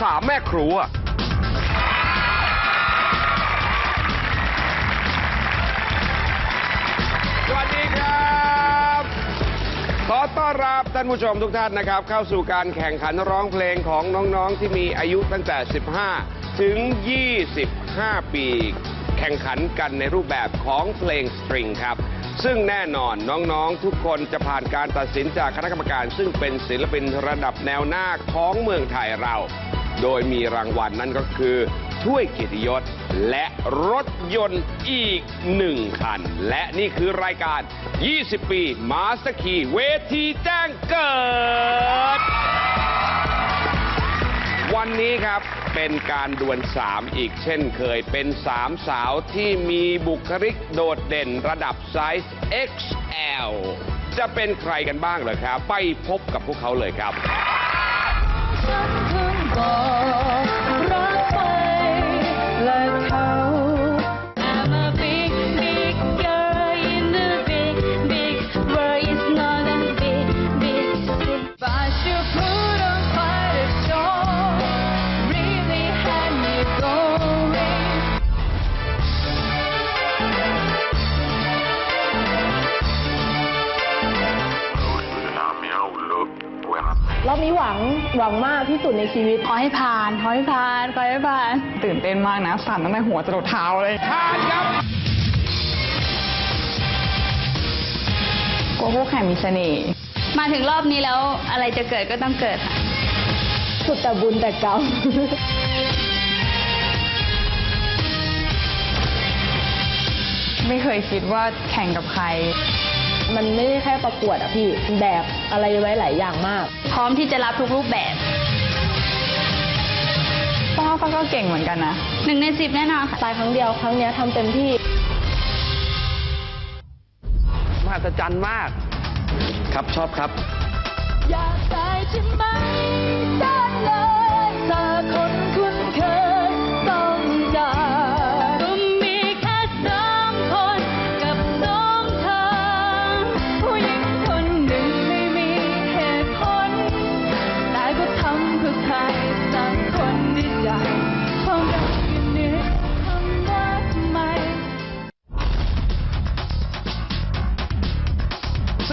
สามแม่ครัว สวัสดีครับ ขอต้อนรับท่านผู้ชมทุกท่านนะครับ เข้าสู่การแข่งขันร้องเพลงของน้องๆที่มีอายุตั้งแต่ 15 ถึง 25 ปี แข่งขันกันในรูปแบบของเพลงสตริงครับซึ่งแน่นอนน้องๆ ทุกคนจะผ่านการตัดสินจากคณะกรรมการ ซึ่งเป็นศิลปินระดับแนวหน้าของเมืองไทยเรา โดยมีรางวัลนั่นก็คือถ้วยเกียรติยศและรถยนต์อีกหนึ่งคัน และนี่คือรายการ 20 ปี มาสคีเวทีแจ้งเกิด วันนี้ครับเป็นการดวลสามอีกเช่นเคยเป็นสามสาวที่มีบุคลิกโดดเด่นระดับไซส์ XL จะเป็นใครกันบ้างเหรอครับ ไปพบกับพวกเขาเลยครับ ก็รักไปและ รอบนี้หวังหวังมากที่สุดในชีวิต ขอให้ผ่าน ขอให้ผ่าน ขอให้ผ่าน ตื่นเต้นมากนะ สั่นตั้งแต่หัวจรดเท้าเลยทานครับกลัวคู่แข่งมีเสน่ห์ มาถึงรอบนี้แล้วอะไรจะเกิดก็ต้องเกิดค่ะ สุดแต่บุญแต่กรรมไม่เคยคิดว่าแข่งกับใคร มันไม่ได้แค่ประกวดอะพี่แบกอะไรไว้หลายอย่างมาก พร้อมที่จะรับทุกรูปแบบป้าป้าก็เก่งเหมือนกันนะหนึ่งในสิบแน่นอนค่ะตายครั้งเดียวครั้งเนี้ยทำเต็มที่ มหัศจรรย์มาก ครับชอบครับ อยากได้ใช่ไหมได้เลยถ้าคนคุ้น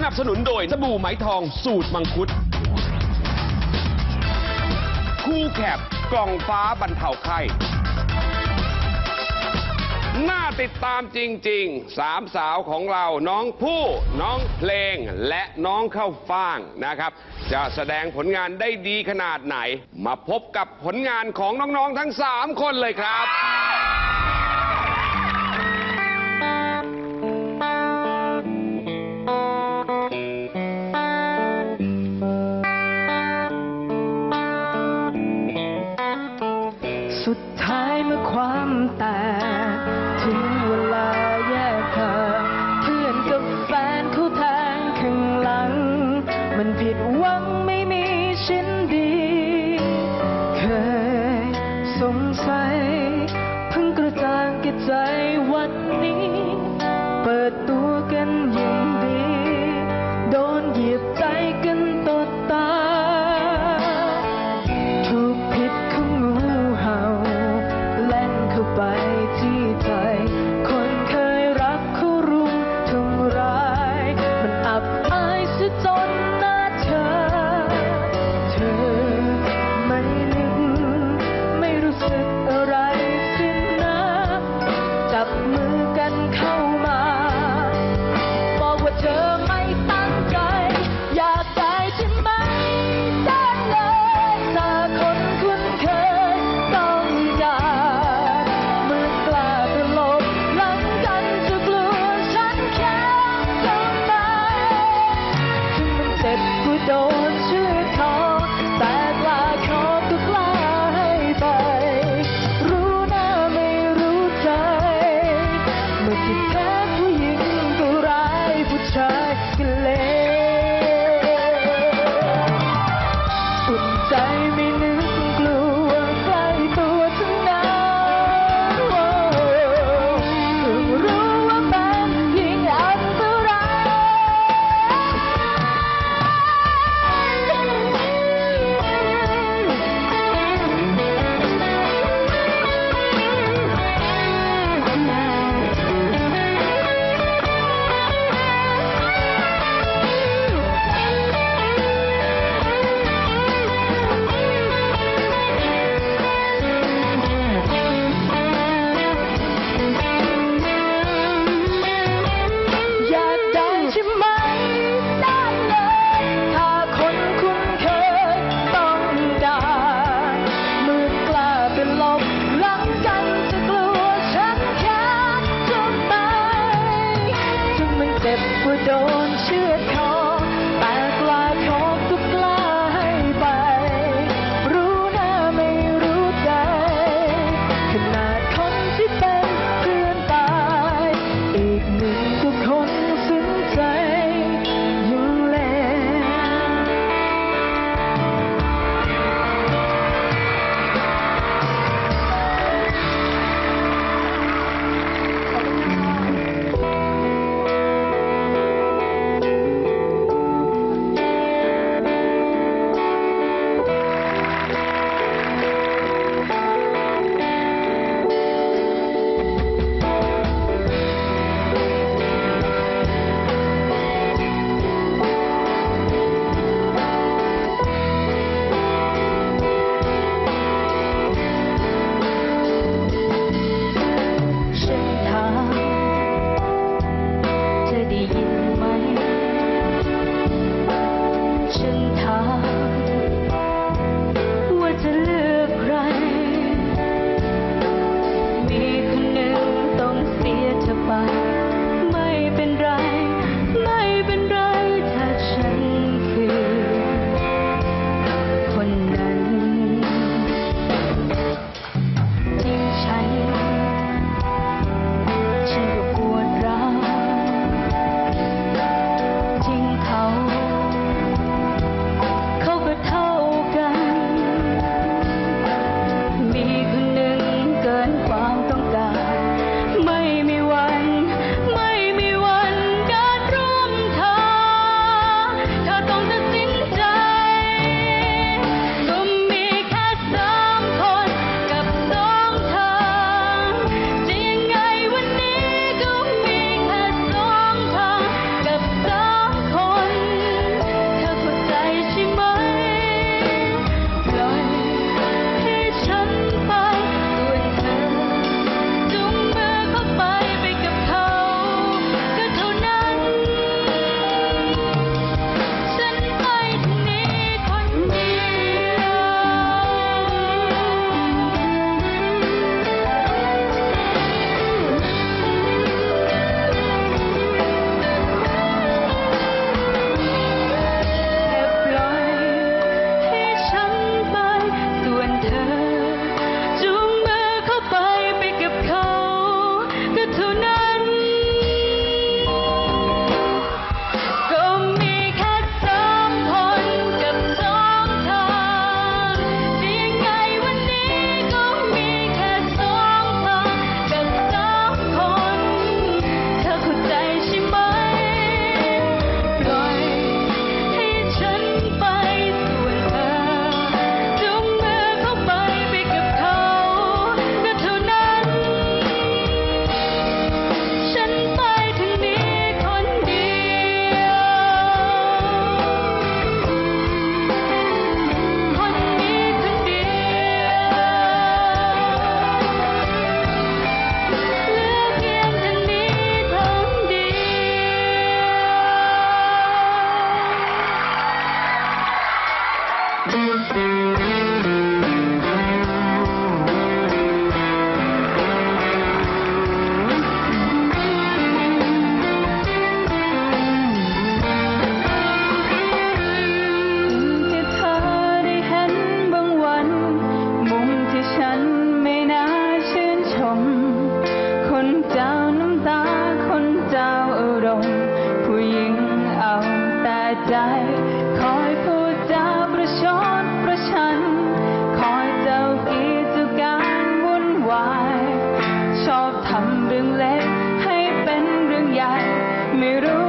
นับสนุนโดยสบู่ไหมทองสูตรมังคุด คู่แคบกล่องฟ้าบรรเทาไข้น่าติดตามจริงๆ สามสาวของเราน้องผู้น้องเพลงและน้องเข้าฟ่างนะครับ จะแสดงผลงานได้ดีขนาดไหน มาพบกับผลงานของน้องๆทั้ง 3 คนเลยครับ สุดท้าย จ็ don't you heart. Thank you. ทำเรื่องเล็กให้เป็นเรื่องใหญ่ไม่รู้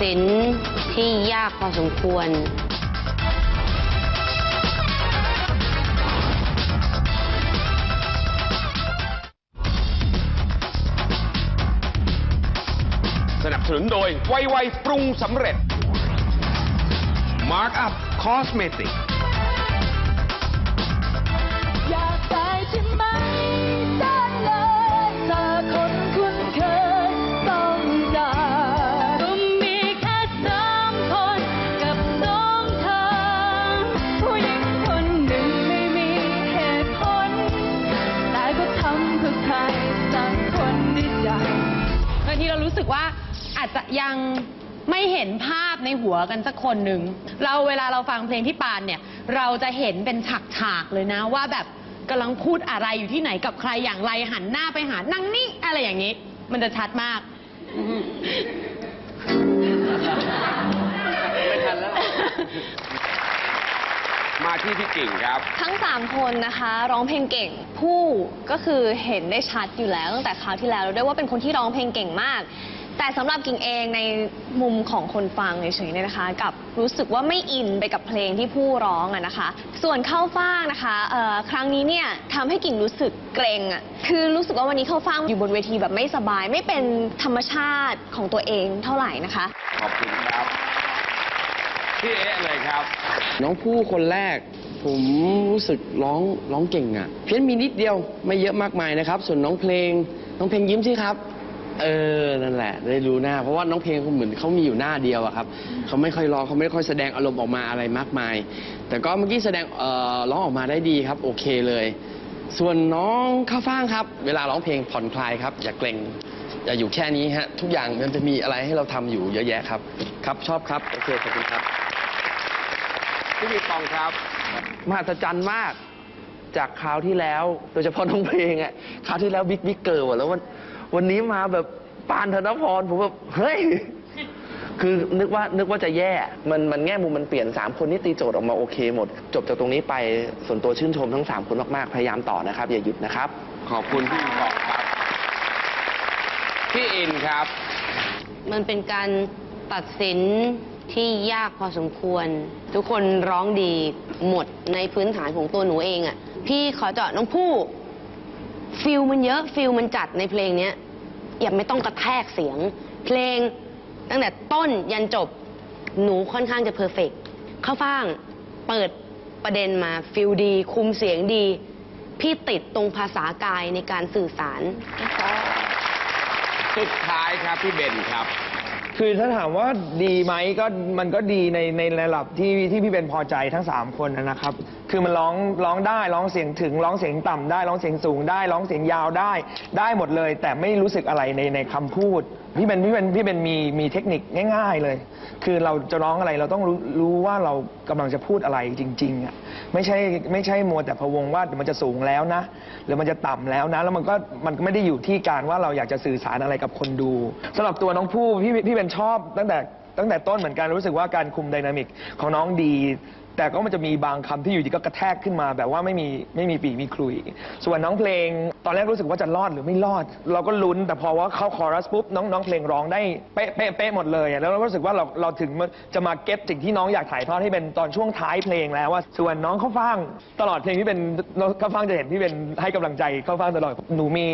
สินที่ยากพอสมควร สนับสนุนโดยไวไวปรุงสำเร็จ Mark Up Cosmetic จจะยังไม่เห็นภาพในหัวกันสักคนหนึ่ง เราเวลาเราฟังเพลงที่ปานเนี่ย เราจะเห็นเป็นฉากๆเลยนะ ว่าแบบกำลังพูดอะไรอยู่ที่ไหนกับใครอย่างไรหันหน้าไปหานั่งนี่อะไรอย่างนี้ มันจะชัดมากมาที่พี่กิ่งครับ ทั้ง 3 คนนะคะร้องเพลงเก่งผู้ก็คือเห็นได้ชัดอยู่แล้วตั้งแต่คราวที่แล้วด้วยว่าเป็นคนที่ร้องเพลงเก่งมาก แต่สำหรับกิ่งเองในมุมของคนฟังเฉยๆเนี่ยนะคะ กับรู้สึกว่าไม่อินไปกับเพลงที่ผู้ร้องอะนะคะ ส่วนเข้าฟ่างนะคะเอ่อครั้งนี้เนี่ยทำให้กิ่งรู้สึกเกรงอะคือรู้สึกว่าวันนี้เข้าฟ่างอยู่บนเวทีแบบไม่สบาย ไม่เป็นธรรมชาติของตัวเองเท่าไหร่นะคะ ขอบคุณครับ พี่เอ๊ะเลยครับ น้องผู้คนแรก ผมรู้สึกร้องร้องเก่งอะ่ะ เพี้ยนมีนิดเดียวไม่เยอะมากมายนะครับ ส่วนน้องเพลง น้องเพลงยิ้มสิครับ เออนั่นแหละ ได้รู้หน้า เพราะว่าน้องเพลงเขาเหมือนเขามีอยู่หน้าเดียวอะครับเขาไม่ค่อยร้องเขาไม่ค่อยแสดงอารมณ์ออกมาอะไรมากมาย แต่ก็เมื่อกี้แสดงเอ่อร้องออกมาได้ดีครับ โอเคเลย ส่วนน้องข้าวฟ่างครับ เวลาร้องเพลงผ่อนคลายครับ อย่าเกรงอย่าอยู่แค่นี้ฮะทุกอย่างมันจะมีอะไรให้เราทำอยู่เยอะแยะครับ ครับชอบครับโอเคขอบคุณครับ พี่มีปองครับ มหัศจรรย์มาก จากคราวที่แล้ว โดยเฉพาะน้องเพลงอะคราวที่แล้วบิ๊กบิ๊กเกิร์ลอะแล้ววัน วันนี้มาแบบปานธนพรผมแบบเฮ้ยคือนึกว่านึกว่าจะแย่มันมันแง่มุมมันเปลี่ยนสามคนนี้ตีโจทย์ออกมาโอเคหมด จบจากตรงนี้ไปส่วนตัวชื่นชมทั้งสามคนมาก ๆ พยายามต่อนะครับ อย่าหยุดนะครับ ขอบคุณพี่มีปองครับพี่อินครับ มันเป็นการตัดสินที่ยากพอสมควร ทุกคนร้องดีหมดในพื้นฐานของตัวหนูเองอะ่ะพี่ขอเจาะน้องผู้ ฟิลมันเยอะฟิลมันจัดในเพลงเนี้ยอย่าไม่ต้องกระแทกเสียง เพลงตั้งแต่ต้นยันจบหนูค่อนข้างจะเพอร์เฟกเข้าฟ่างเปิดประเด็นมาฟิลดี คุมเสียงดี พี่ติดตรงภาษากายในการสื่อสาร สุดท้ายครับพี่เบนครับ คือถ้าถามว่าดีไหมก็มันก็ดีในในระดับที่ที่พี่เป็นพอใจทั้ง 3 คนนะครับ คือมันร้องร้องได้ร้องเสียงถึงร้องเสียงต่ำได้ร้องเสียงสูงได้ร้องเสียงยาวได้ ได้หมดเลย แต่ไม่รู้สึกอะไรในในคำพูดพี่เป็นพี่เป็นพี่เป็นมีมีเทคนิคง่าย ๆเลย คือเราจะร้องอะไรเราต้องรู้รู้ว่าเรากำลังจะพูดอะไรจริงๆอะไม่ใช่ไม่ใช่มัวแต่พะวงว่าเดี๋ยวมันจะสูงแล้วนะหรือมันจะต่ำแล้วนะ แล้วมันก็มันก็ไม่ได้อยู่ที่การว่าเราอยากจะสื่อสารอะไรกับคนดูสำหรับตัวน้องผู้พี่พี่เป็นชอบตั้งแต่ ตั้งแต่ต้นเหมือนกันรู้สึกว่าการคุมไดนามิกของน้องดี แต่ก็มันจะมีบางคำที่อยู่ดีก็กระแทกขึ้นมาแบบว่าไม่มีไม่มีปีมีคลุย ส่วนน้องเพลง ตอนแรกรู้สึกว่าจะรอดหรือไม่รอด เราก็ลุ้นแต่พอว่าเข้าคอรัสปุ๊บน้องน้องเพลงร้องได้เป๊ะเป๊ะเป๊ะหมดเลยแล้วเรารู้สึกว่าเราเราถึงจะมาเก็ตสิ่งที่น้องอยากถ่ายทอดให้เป็นตอนช่วงท้ายเพลงแล้วว่าส่วนน้องเข้าฟ่างตลอดเพลงที่เป็นน้องเข้าฟ่างจะเห็นที่เป็นให้กำลังใจเข้าฟ่างตลอดหนูมี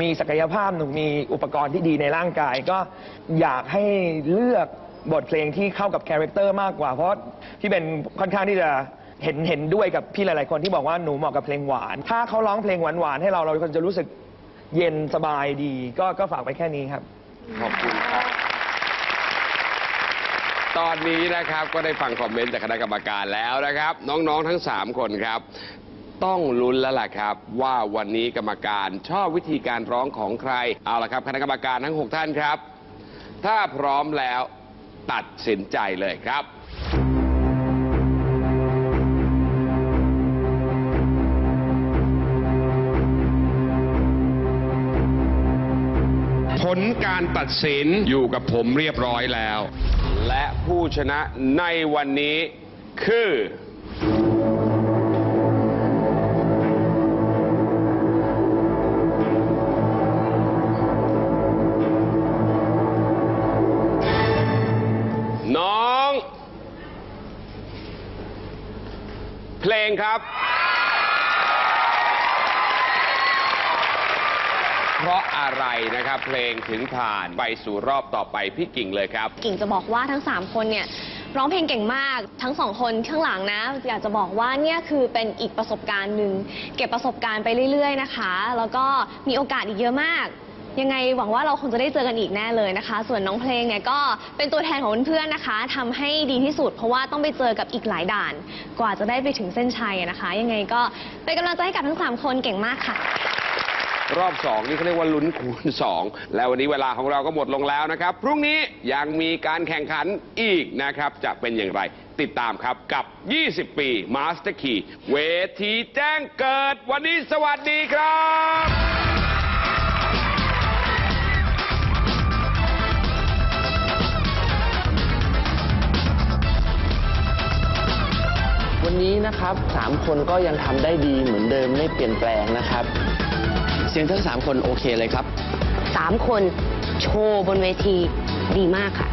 มีศักยภาพหนูมีอุปกรณ์ที่ดีในร่างกายก็อยากให้เลือก บทเพลงที่เข้ากับคาแรคเตอร์มากกว่า เพราะที่เป็นค่อนข้างที่จะเห็นเห็นด้วยกับพี่หลาย ๆ คนที่บอกว่าหนูเหมาะกับเพลงหวาน ถ้าเขาร้องเพลงหวาน ๆ ให้เราเราก็จะรู้สึกเย็นสบายดี ก็ก็ฝากไว้แค่นี้ครับ ขอบคุณครับ ตอนนี้นะครับก็ได้ฟังคอมเมนต์จากคณะกรรมการแล้วนะครับ น้องๆทั้ง 3 คนครับ ต้องลุ้นแล้วล่ะครับ ว่าวันนี้กรรมการชอบวิธีการร้องของใคร เอาละครับ คณะกรรมการทั้ง 6 ท่านครับ ถ้าพร้อมแล้ว ตัดสินใจเลยครับ ผลการตัดสินอยู่กับผมเรียบร้อยแล้ว และผู้ชนะในวันนี้คือ เพลงครับ เพราะอะไรนะครับ เพลงถึงผ่านไปสู่รอบต่อไปพี่กิ่งเลยครับ กิ่งจะบอกว่าทั้ง 3 คนเนี่ยร้องเพลงเก่งมากทั้งสองคนข้างหลังนะ อยากจะบอกว่าเนี่ยคือเป็นอีกประสบการณ์หนึ่งเก็บประสบการณ์ไปเรื่อย ๆ นะคะ แล้วก็มีโอกาสอีกเยอะมาก ยังไงหวังว่าเราคงจะได้เจอกันอีกแน่เลยนะคะ ส่วนน้องเพลงเนี่ยก็เป็นตัวแทนของเพื่อนๆนะคะทำให้ดีที่สุด เพราะว่าต้องไปเจอกับอีกหลายด่าน กว่าจะได้ไปถึงเส้นชัยนะคะ ยังไงก็เป็นกำลังใจให้กับทั้งสามคนเก่งมากค่ะ รอบ 2 นี่เขาเรียกว่าลุ้นคูณ 2 แล้ววันนี้เวลาของเราก็หมดลงแล้วนะครับ พรุ่งนี้ยังมีการแข่งขันอีกนะครับ จะเป็นอย่างไรติดตามครับกับ 20 ปี Master Key เวทีแจ้งเกิดวันนี้สวัสดีครับ วันนี้นะครับสามคนก็ยังทำได้ดีเหมือนเดิมไม่เปลี่ยนแปลงนะครับ เสียงทั้งสามคนโอเคเลยครับ3คนโชว์บนเวทีดีมากค่ะ